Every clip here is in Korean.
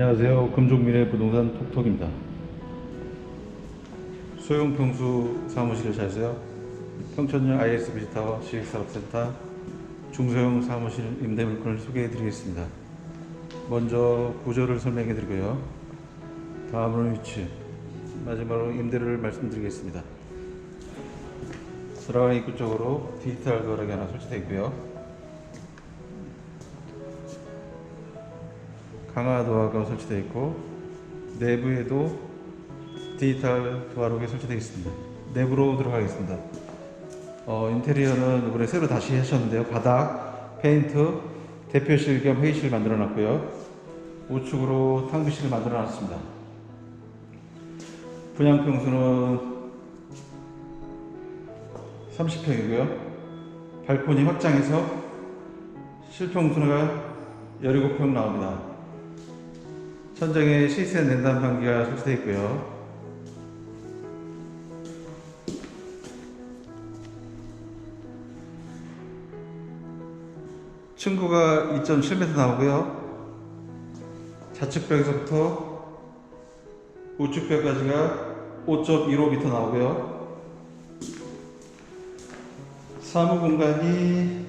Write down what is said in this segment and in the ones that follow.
안녕하세요. 금종미래 부동산 톡톡입니다. 소형 평수 사무실을 찾으세요. 평천역 IS 비지타워 지식사업센터 중소형 사무실 임대 물건을 소개해 드리겠습니다. 먼저 구조를 설명해 드리고요. 다음으로 위치, 마지막으로 임대료를 말씀드리겠습니다. 들어가는 입구 쪽으로 디지털 도어락이 하나 설치되어 있고요. 강화 도어가 설치되어 있고 내부에도 디지털 도어락이 설치되어 있습니다. 내부로 들어가겠습니다. 어, 인테리어는 이번에 새로 다시 하셨는데요. 바닥, 페인트, 대표실 겸 회의실 만들어 놨고요. 우측으로 탕비실을 만들어 놨습니다. 분양 평수는 30평이고요. 발코니 확장해서 실평수가 17평 나옵니다. 천장에 시스템 냉단 방기가 설치되어 있고요. 층고가 2.7m 나오고요. 좌측벽에서부터 우측벽까지가 5.15m 나오고요. 사무 공간이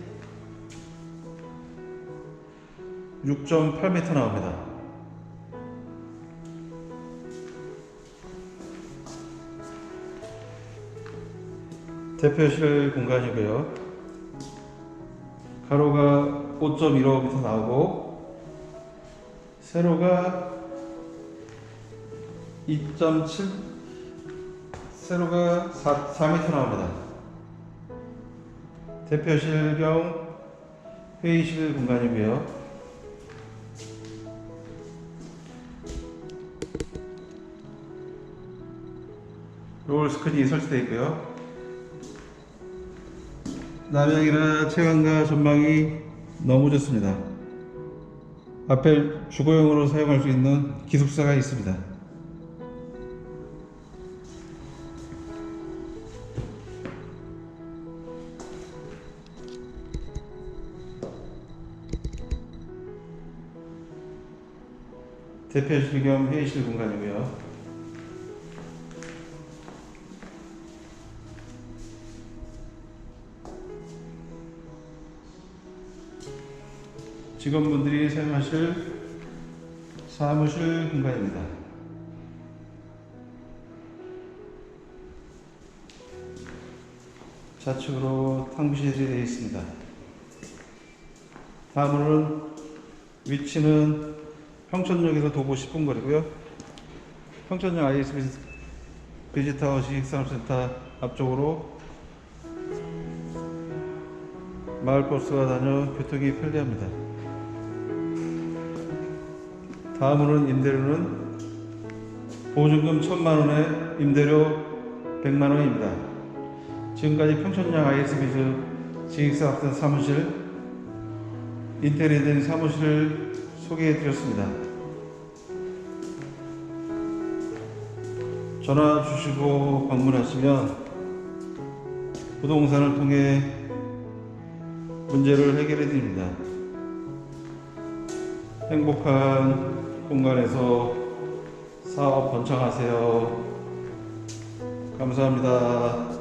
6.8m 나옵니다. 대표실 공간이고요. 가로가 5.15m 나오고 세로가 2.7 세로가 4, 4m 나옵니다. 대표실 겸 회의실 공간이고요. 롤 스크린이 설치되어 있고요. 남양이라 채광과 전망이 너무 좋습니다. 앞에 주거용으로 사용할 수 있는 기숙사가 있습니다. 대표실 겸 회의실 공간이고요. 직원분들이 사용하실 사무실 공간입니다. 좌측으로 탕비실이 되어 있습니다. 다음으로는 위치는 평천역에서 도보 10분 거리고요. 평천역 IS 비지- 비지타워 지식산업센터 앞쪽으로 마을버스가 다녀 교통이 편리합니다. 다음으로는 임대료는 보증금 1천만 원에 임대료 100만원입니다. 지금까지 평천역 IS비즈 지식사업센터 사무실 인테리어 된 사무실을 소개해 드렸습니다. 전화 주시고 방문하시면 부동산을 통해 문제를 해결해 드립니다. 행복한 공간에서 사업 번창하세요. 감사합니다.